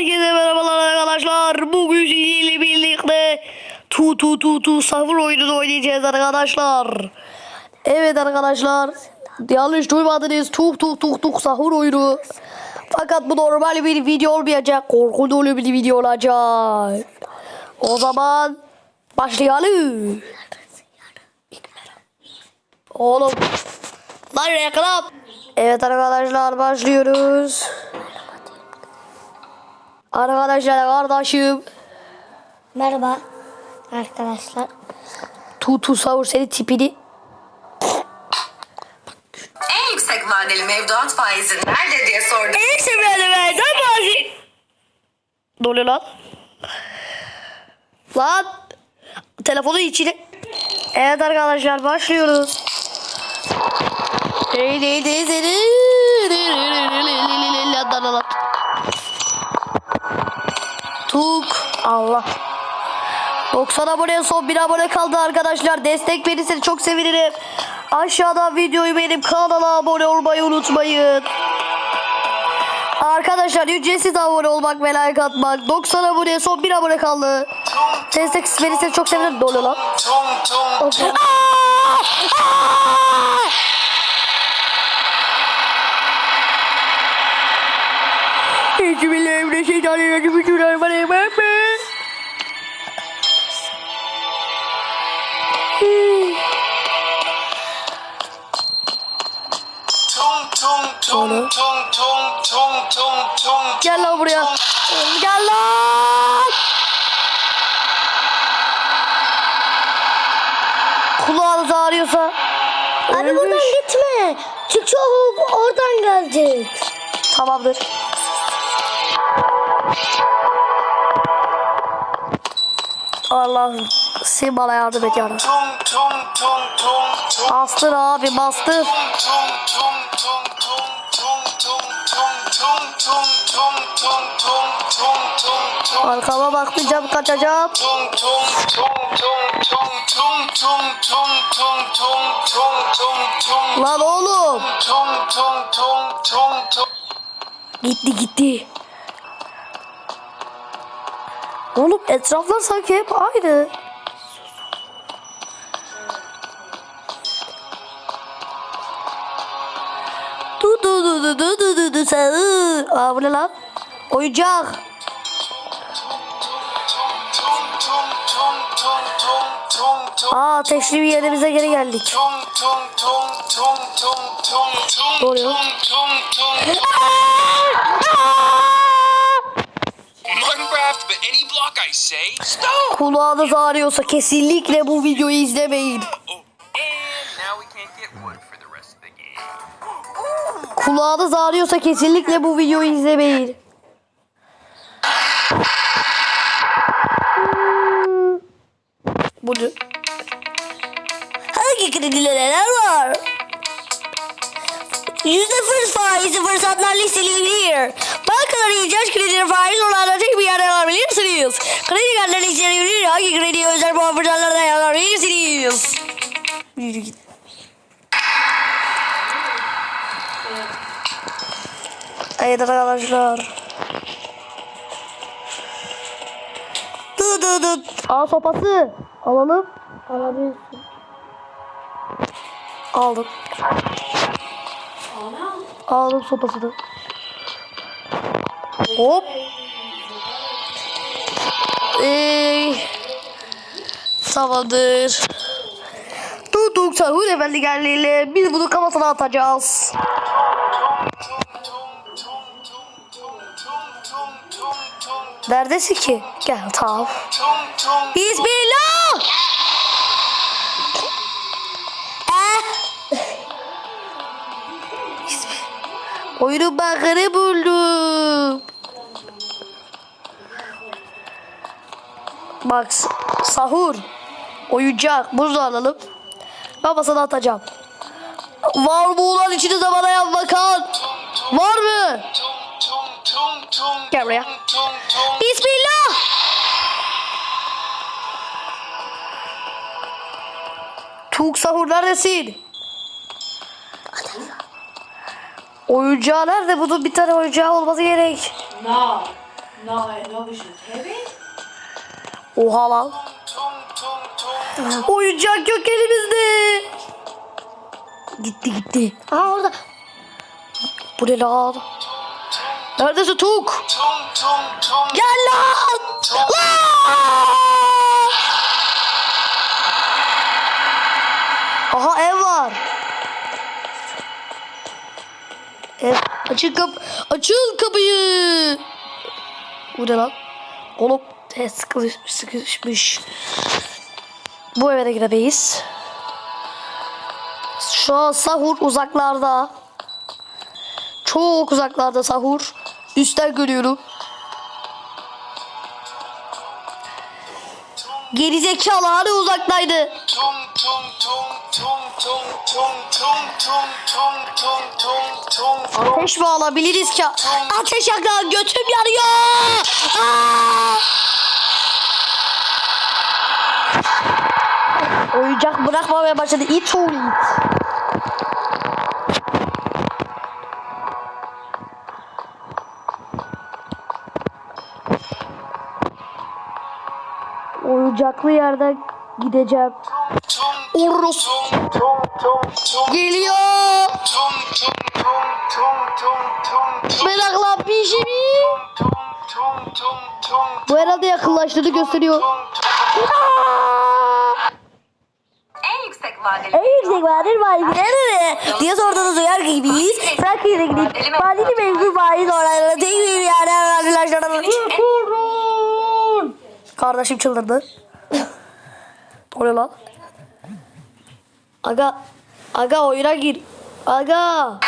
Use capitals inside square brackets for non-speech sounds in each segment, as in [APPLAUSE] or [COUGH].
Herkese merhabalar arkadaşlar. Bugün sizinle birlikte tu tu tu tu sahur oyununu oynayacağız arkadaşlar. Evet arkadaşlar. Yanlış duymadınız. Tuk tuk tuk tuk sahur oyunu. Fakat bu normal bir video olmayacak. Korku dolu bir video olacak. O zaman başlayalım. Oğlum. Lan reklam. Evet arkadaşlar başlıyoruz. Arkadaşlar kardeşim. Merhaba arkadaşlar. Tutu savur seni tipini. En yüksek vadeli mevduat faizi nerede diye sordum. En sevmedi benden bazı. Ne oluyor lan? Lan. Telefonun içine. Evet arkadaşlar başlıyoruz. Hey hey hey seni. Allah. 90 abone son 1 abone kaldı arkadaşlar. Destek verirseniz çok sevinirim. Aşağıdan videoyu beğenip kanala abone olmayı unutmayın. Arkadaşlar ücretsiz abone olmak ve like atmak. 90 abone son 1 abone kaldı. Destek verirseniz çok sevinirim. Ne oluyor lan? Bismillahirrahmanirrahim. Bismillahirrahmanirrahim. Gel lan buraya. Gel lan. Kulağınız ağrıyorsa. Abi ölmüş. buradan gitme. Çünkü o oradan gelecek. Tamamdır. Allah'ım sen bana yardım et yarabbim. Bastır abi bastır. Arkama bakmayacağım kaçacağım. Lan oğlum. Gitti gitti. Oğlum etraflar sanki hep aynı. Du du du du du du du du sağır. Aa bu ne lan? Oyuncak. Aa ateşli bir yerimize geri geldik. Ne oluyor? Kulağınız kesinlikle bu videoyu izlemeyin. Kulağınız ağrıyorsa kesinlikle bu videoyu izlemeyin. Bu ne? Hangi kredilere var? Yüzde fırs faizi fırsatlar listeleyebilir. Bankaların ihtiyaç kredileri faiz oranında tek bir yerde alabilirsiniz. Kredi kartları listeleyebilir. Hangi krediye özel puan fırsatlarına alabilirsiniz? Yürü git. Evet arkadaşlar. Dı dı dı. Aa sopası. Alalım. Alabilirsin. Aldım. Aldım sopasını. Hop. Ee, tamamdır. Tutuk sahur efendi geldiğiyle biz bunu kafasına atacağız. Neredesin ki? Gel tamam. Bismillah. Oyunun bakırı buldum. Bak sahur. Oyuncak. Bunu alalım. Kafasına atacağım. Var mı ulan içinizde bana yan bakan? Var mı? Gel buraya. Bismillah. Tuk sahur neredesin? Oyuncağı nerede? Bunun bir tane oyuncağı olması gerek. No. Oha lan. Oyuncak yok elimizde. Gitti gitti. Aa orada. Bu ne lan? Neredesin Tuk? Gel lan! Lan! Aha ev var. Ev. Açın kap açıl kapıyı. Bu ne lan? Oğlum e, sıkılış, sıkışmış. Bu eve de giremeyiz. Şu an sahur uzaklarda. Çok uzaklarda sahur. Üstten görüyorum. Gerizekalı hani uzaktaydı. Ateş mi alabiliriz ki? Ateş yakla götüm yanıyor. Aa! Oyuncak bırakmamaya başladı. İt oğlu it. Oyuncaklı yerden gideceğim. Orus geliyor. Merakla pişimi. Bu herhalde yakınlaştığını gösteriyor. En yüksek vadeli En yüksek vadir faizi nerede? diye sorduğunuz uyar gibiyiz. Franklin'e gidip faizi mevcut faiz oranlarına tek bir yerde arkadaşlar. Kardeşim çıldırdı. O ne lan? Aga. Aga oyuna gir. Aga.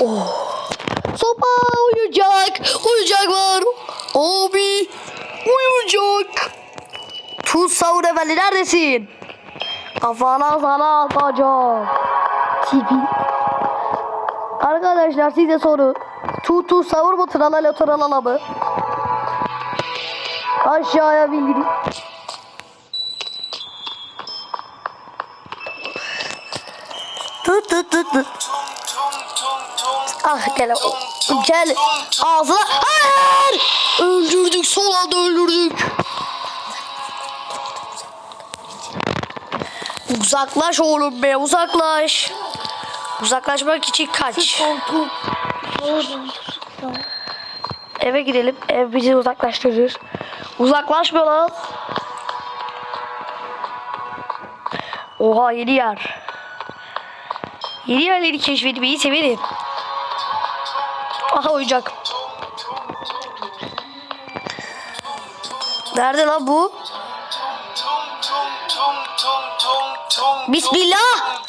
Oh. Sopa oyuncak. Oyuncak var. Abi. Oyuncak. Tuz sahur efendi neredesin? Kafana sana atacağım. Tipi. Arkadaşlar size soru. Tutu savur mu tralala tralala mı? Aşağıya bildirin. Tut tut tut tut. Ah gel. Gel. Ağzına. Hayır. Öldürdük. Son anda öldürdük. Uzaklaş oğlum be uzaklaş. Uzaklaşmak için kaç. Eve gidelim. Ev bizi uzaklaştırır. Uzaklaşma lan. Oha yeni yer. Yeni yerleri keşfetmeyi severim. Aha oyuncak. Nerede lan bu? Bismillah.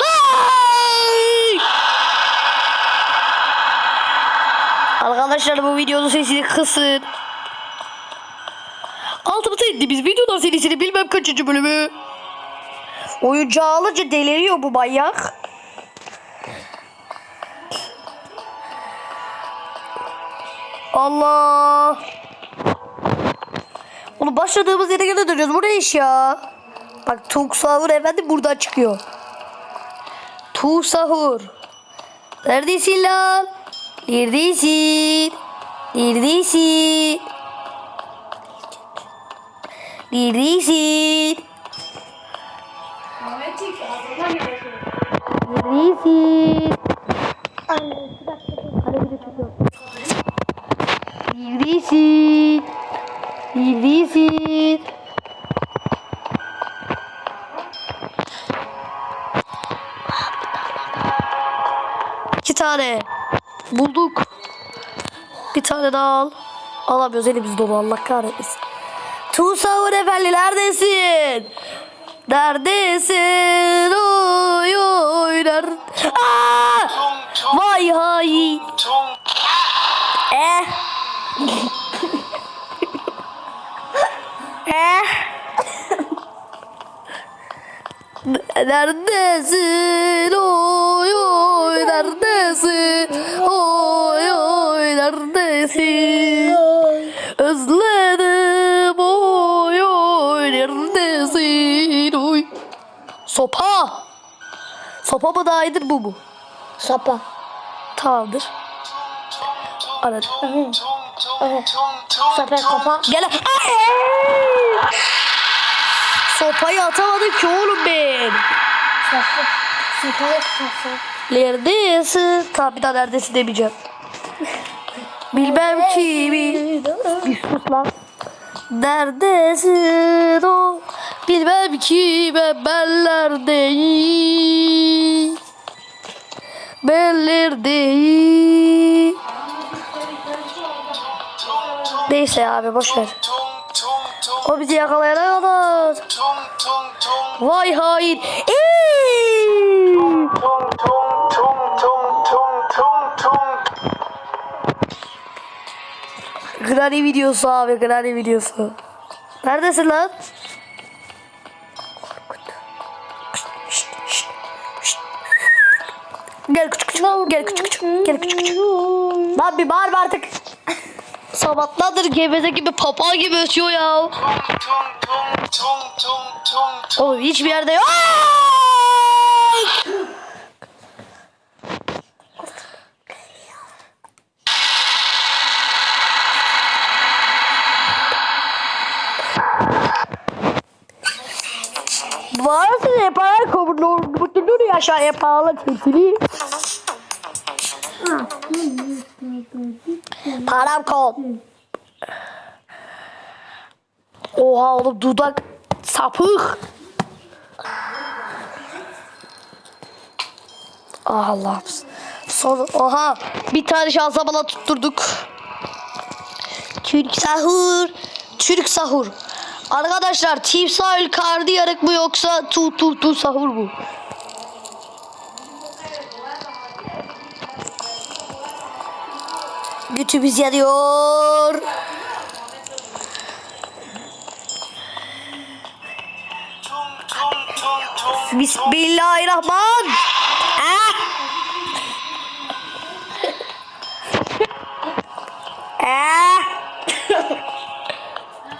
Ay! Arkadaşlar bu videonun sesini kısın. Altımıza indiğimiz videolar serisini bilmem kaçıncı bölümü. Oyuncağı alınca deliriyor bu manyak. Allah. Onu başladığımız yere gene dönüyoruz. Bu ne iş ya? Bak Tuğ Sahur efendi buradan çıkıyor. Tuğ Sahur. Neredesin lan? Neredesin? Neredesin? Neredesin? Neredesin? Hadi bir de. Neredesin? Neredesin? İki tane. Bulduk. Bir tane daha al. Alamıyoruz elimiz dolu Allah kahretmesin. Tuğsavur efendi neredesin? Neredesin? Oy oy nerede? Aa! Vay hay. Eh. [LAUGHS] eh. Neredesin? Oy oy neredesin? Oy oy neredesin? Özledim oy oy neredesin? Oy. Sopa. Sopa mı daha iyidir bu mu? Sopa. Tamamdır. Anladım. Sopa kafa. Gel. Ay! Sopayı atamadım ki oğlum ben. Neredesin? Tamam bir daha neredesin demeyeceğim. Bilmem kimi. Bir sus lan. Neredesin o? Bilmem kime beller değil. Beller değil. Neyse abi boş ver. O bizi yakalayana kadar. Vay hain. Eee! Granny videosu abi Granny videosu. Neredesin lan? Gel küçük küçük. Gel küçük küçük. Gel küçük küçük. Lan bir bağırma artık. Sabahlardır geveze gibi papağan gibi ötüyor ya. Oğlum hiçbir yerde yok. Varsa yapar kovulur. Mutludur yaşa yapar tilsili. Param kol. Oha oğlum dudak sapık. Ah Allah'ım. Son, oha bir tane şansa bana tutturduk. Türk sahur. Türk sahur. Arkadaşlar timsahül kardı yarık mı yoksa tu tu tu sahur mu? Götümüz yanıyor. Bismillahirrahman. Ah! Ah!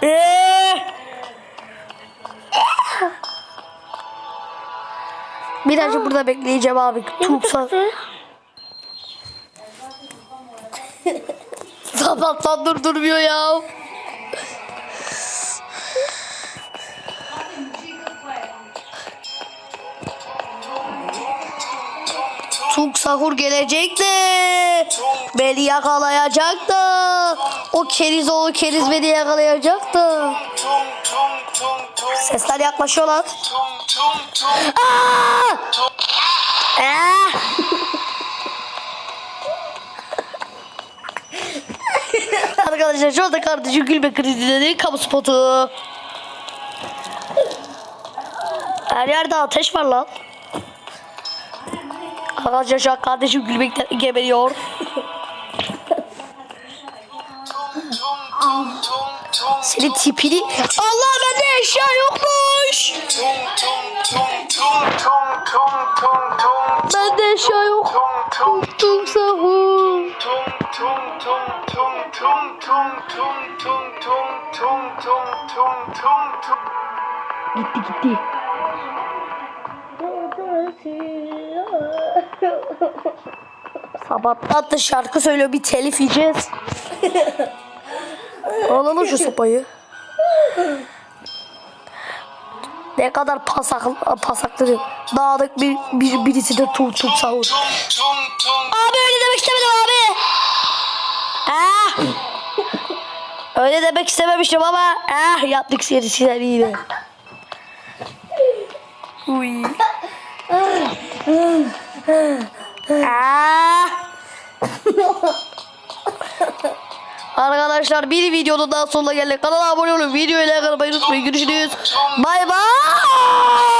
Eh! Birazcık burada bekleyeceğim abi. Tuğsa. Sabahtan durdurmuyor ya. Tuk sahur gelecek de beni yakalayacak da o keriz oğlu keriz beni yakalayacak da sesler yaklaşıyorlar. Aa! Arkadaşlar şu anda kardeşim gülme krizileri kamu spotu. Her yerde ateş var lan. Arkadaşlar şu an kardeşim gülmekten geberiyor. Senin tipini... Allah bende eşya yokmuş. Bende eşya yok. Tum sahur. Gitti gitti. Sabahtan da şarkı söylüyor bir telif yiyeceğiz. Alalım şu sopayı. Ne kadar pasak, pasakları dağınık bir, bir birisi de tut tut sahur. Abi öyle demek istemedim Öyle demek istememiştim ama ah yaptık seni sizler yine. Uy. Ah. Arkadaşlar bir videonun daha sonuna geldik. Kanala abone olun. Videoyu like atmayı unutmayın. Görüşürüz. Bay bay.